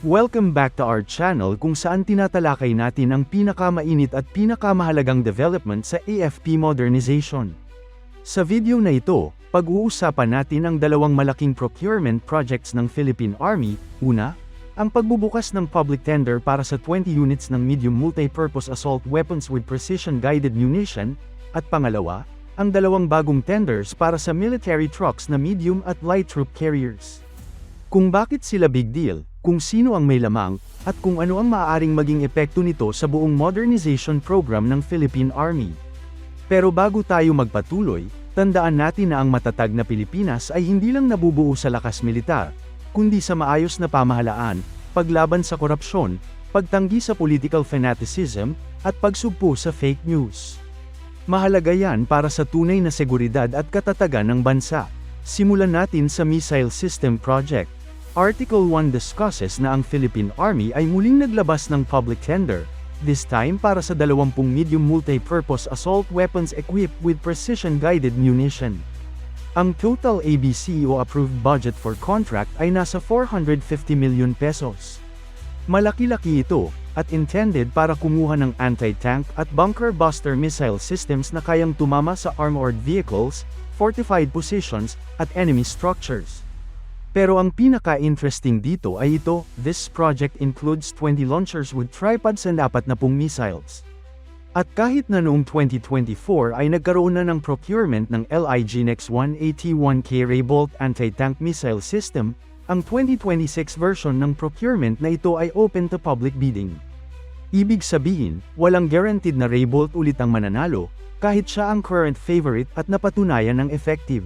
Welcome back to our channel kung saan tinatalakay natin ang pinakamainit at pinakamahalagang development sa AFP modernization. Sa video na ito, pag-uusapan natin ang dalawang malaking procurement projects ng Philippine Army, una, ang pagbubukas ng public tender para sa 20 units ng medium multi-purpose assault weapons with precision-guided munition, at pangalawa, ang dalawang bagong tenders para sa military trucks na medium at light troop carriers. Kung bakit sila big deal, kung sino ang may lamang, at kung ano ang maaaring maging epekto nito sa buong modernization program ng Philippine Army. Pero bago tayo magpatuloy, tandaan natin na ang matatag na Pilipinas ay hindi lang nabubuo sa lakas militar, kundi sa maayos na pamahalaan, paglaban sa korupsyon, pagtanggi sa political fanaticism, at pagsugpo sa fake news. Mahalaga yan para sa tunay na seguridad at katatagan ng bansa. Simulan natin sa Missile System Project. Article 1 discusses na ang Philippine Army ay muling naglabas ng public tender, this time para sa 20 medium multi-purpose assault weapons equipped with precision-guided munition. Ang total ABC o approved budget for contract ay nasa 450 million pesos. Malaki-laki ito, at intended para kumuha ng anti-tank at bunker buster missile systems na kayang tumama sa armored vehicles, fortified positions, at enemy structures. Pero ang pinaka-interesting dito ay ito, this project includes 20 launchers with tripods and 40 missiles. At kahit na noong 2024 ay nagkaroon na ng procurement ng LIG Nex 181K Raybolt anti-tank missile system, ang 2026 version ng procurement na ito ay open to public bidding. Ibig sabihin, walang guaranteed na Raybolt ulit ang mananalo, kahit siya ang current favorite at napatunayan ng effective.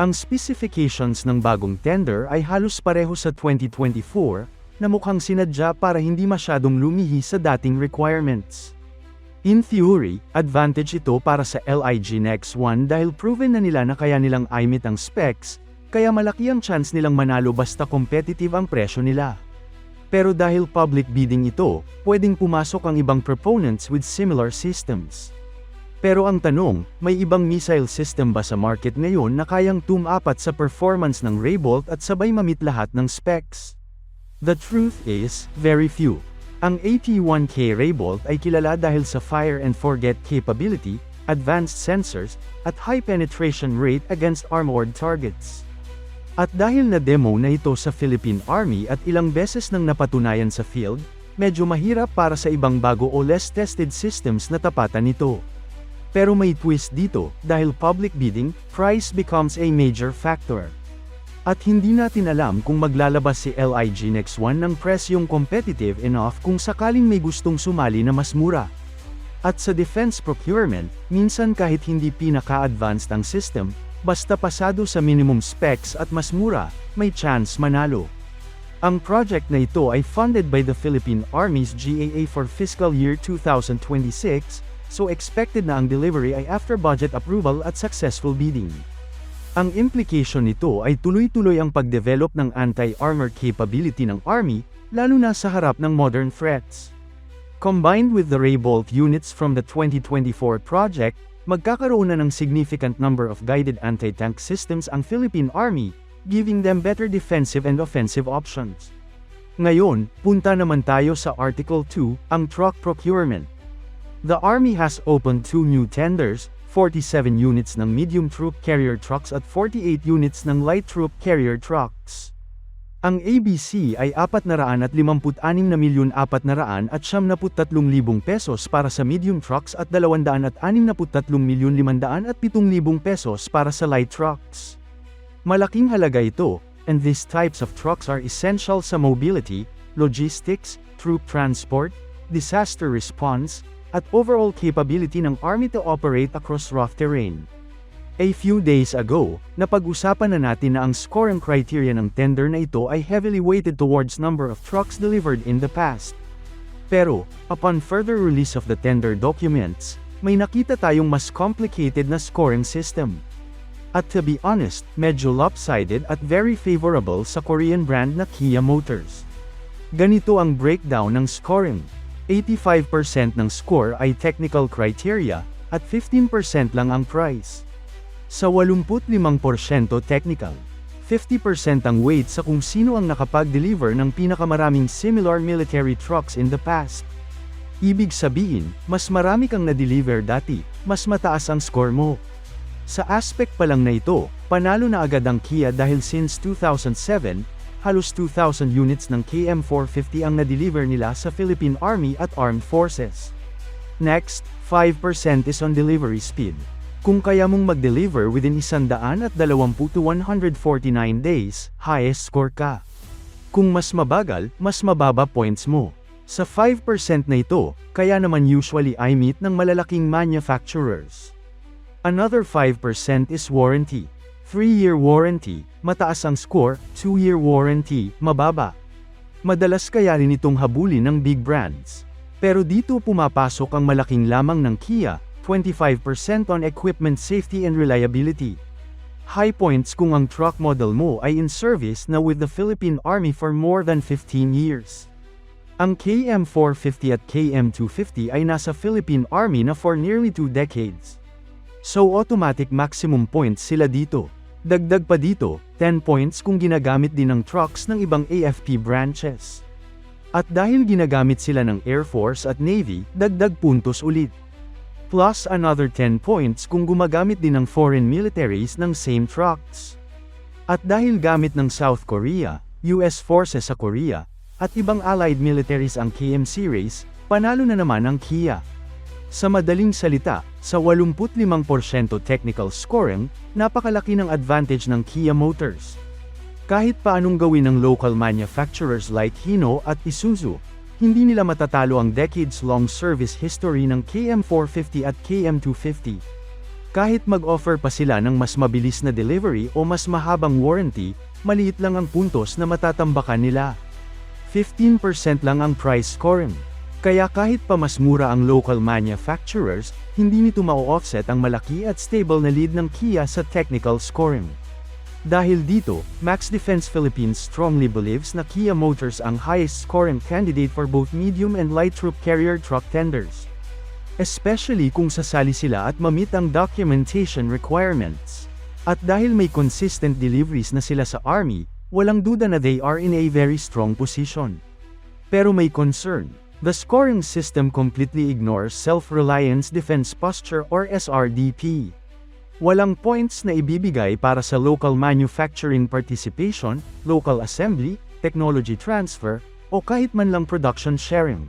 Ang specifications ng bagong tender ay halos pareho sa 2024, na mukhang sinadya para hindi masyadong lumihi sa dating requirements. In theory, advantage ito para sa LIG Nex 1 dahil proven na nila na kaya nilang imit ang specs, kaya malaki ang chance nilang manalo basta competitive ang presyo nila. Pero dahil public bidding ito, pwedeng pumasok ang ibang proponents with similar systems. Pero ang tanong, may ibang missile system ba sa market ngayon na kayang tumapat sa performance ng Raybolt at sabay mamit lahat ng specs? The truth is, very few. Ang 81K Raybolt ay kilala dahil sa fire and forget capability, advanced sensors, at high penetration rate against armored targets. At dahil na demo na ito sa Philippine Army at ilang beses nang napatunayan sa field, medyo mahirap para sa ibang bago o less tested systems na tapatan nito. Pero may twist dito, dahil public bidding, price becomes a major factor. At hindi natin alam kung maglalabas si LIG Nex 1 ng presyong competitive enough kung sakaling may gustong sumali na mas mura. At sa defense procurement, minsan kahit hindi pinaka-advanced ang system, basta pasado sa minimum specs at mas mura, may chance manalo. Ang project na ito ay funded by the Philippine Army's GAA for fiscal year 2026, so expected na ang delivery ay after budget approval at successful bidding. Ang implication nito ay tuloy-tuloy ang pagdevelop ng anti-armor capability ng Army, lalo na sa harap ng modern threats. Combined with the Raybolt units from the 2024 project, magkakaroon na ng significant number of guided anti-tank systems ang Philippine Army, giving them better defensive and offensive options. Ngayon, punta naman tayo sa Article 2, ang truck procurement. The Army has opened two new tenders, 47 units ng medium troop carrier trucks at 48 units ng light troop carrier trucks. Ang ABC ay 456 na milyon 400 at 73 libong pesos para sa medium trucks at 263 milyon 500 at 7,000 pesos para sa light trucks. Malaking halaga ito, and these types of trucks are essential sa mobility, logistics, troop transport, disaster response, at overall capability ng Army to operate across rough terrain. A few days ago, napag-usapan na natin na ang scoring criteria ng tender na ito ay heavily weighted towards number of trucks delivered in the past. Pero, upon further release of the tender documents, may nakita tayong mas complicated na scoring system. At to be honest, medyo lopsided at very favorable sa Korean brand na Kia Motors. Ganito ang breakdown ng scoring. 85% ng score ay technical criteria, at 15% lang ang price. Sa 85% technical, 50% ang weight sa kung sino ang nakapag-deliver ng pinakamaraming similar military trucks in the past. Ibig sabihin, mas marami kang na-deliver dati, mas mataas ang score mo. Sa aspect pa lang na ito, panalo na agad ang Kia dahil since 2007, halos 2,000 units ng KM450 ang na-deliver nila sa Philippine Army at Armed Forces. Next, 5% is on delivery speed. Kung kaya mong mag-deliver within 120 to 149 days, highest score ka. Kung mas mabagal, mas mababa points mo. Sa 5% na ito, kaya naman usually I meet ng malalaking manufacturers. Another 5% is warranty. 3-year warranty, mataas ang score, 2-year warranty, mababa. Madalas kaya rin itong habulin ng big brands. Pero dito pumapasok ang malaking lamang ng Kia, 25% on equipment safety and reliability. High points kung ang truck model mo ay in service na with the Philippine Army for more than 15 years. Ang KM450 at KM250 ay nasa Philippine Army na for nearly two decades. So automatic maximum points sila dito. Dagdag pa dito, 10 points kung ginagamit din ng trucks ng ibang AFP branches. At dahil ginagamit sila ng Air Force at Navy, dagdag puntos ulit. Plus another 10 points kung gumagamit din ng foreign militaries ng same trucks. At dahil gamit ng South Korea, US Forces sa Korea, at ibang allied militaries ang KM series, panalo na naman ang Kia. Sa madaling salita, sa 85% technical scoring, napakalaki ng advantage ng Kia Motors. Kahit paanong gawin ng local manufacturers like Hino at Isuzu, hindi nila matatalo ang decades-long service history ng KM450 at KM250. Kahit mag-offer pa sila ng mas mabilis na delivery o mas mahabang warranty, maliit lang ang puntos na matatambakan nila. 15% lang ang price scoring. Kaya kahit pa mas mura ang local manufacturers, hindi nito ma-offset ang malaki at stable na lead ng Kia sa technical scoring. Dahil dito, Max Defense Philippines strongly believes na Kia Motors ang highest scoring candidate for both medium and light troop carrier truck tenders. Especially kung sasali sila at mamit ang documentation requirements. At dahil may consistent deliveries na sila sa Army, walang duda na they are in a very strong position. Pero may concern. The scoring system completely ignores Self-Reliance Defense Posture or SRDP. Walang points na ibibigay para sa local manufacturing participation, local assembly, technology transfer, o kahit man lang production sharing.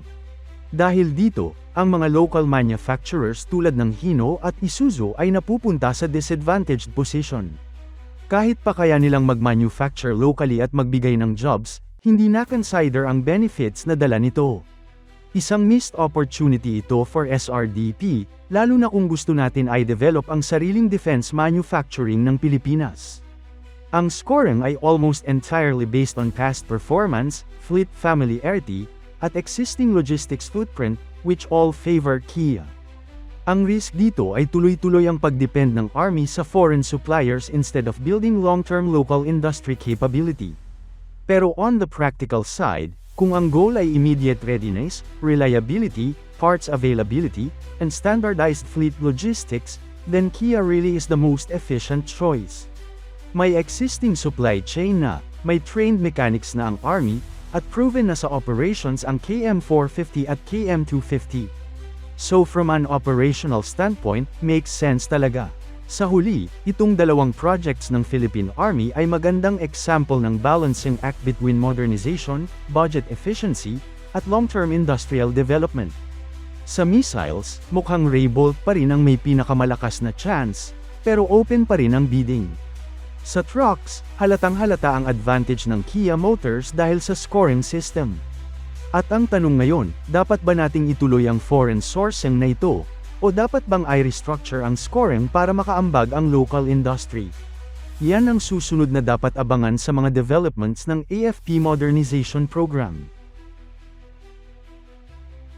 Dahil dito, ang mga local manufacturers tulad ng Hino at Isuzu ay napupunta sa disadvantaged position. Kahit pa kaya nilang mag-manufacture locally at magbigay ng jobs, hindi na consider ang benefits na dala nito. Isang missed opportunity ito for SRDP, lalo na kung gusto natin ay develop ang sariling defense manufacturing ng Pilipinas. Ang scoring ay almost entirely based on past performance, fleet familiarity, at existing logistics footprint, which all favor Kia. Ang risk dito ay tuloy-tuloy ang pagdepend ng Army sa foreign suppliers instead of building long-term local industry capability. Pero on the practical side, kung ang goal ay immediate readiness, reliability, parts availability, and standardized fleet logistics, then Kia really is the most efficient choice. May existing supply chain na, may trained mechanics na ang Army, at proven na sa operations ang KM450 at KM250. So from an operational standpoint, makes sense talaga. Sa huli, itong dalawang projects ng Philippine Army ay magandang example ng balancing act between modernization, budget efficiency, at long-term industrial development. Sa missiles, mukhang Raybolt pa rin ang may pinakamalakas na chance, pero open pa rin ang bidding. Sa trucks, halatang halata ang advantage ng Kia Motors dahil sa scoring system. At ang tanong ngayon, dapat ba nating ituloy ang foreign sourcing na ito, o dapat bang i-restructure ang scoring para makaambag ang local industry? Yan ang susunod na dapat abangan sa mga developments ng AFP Modernization Program.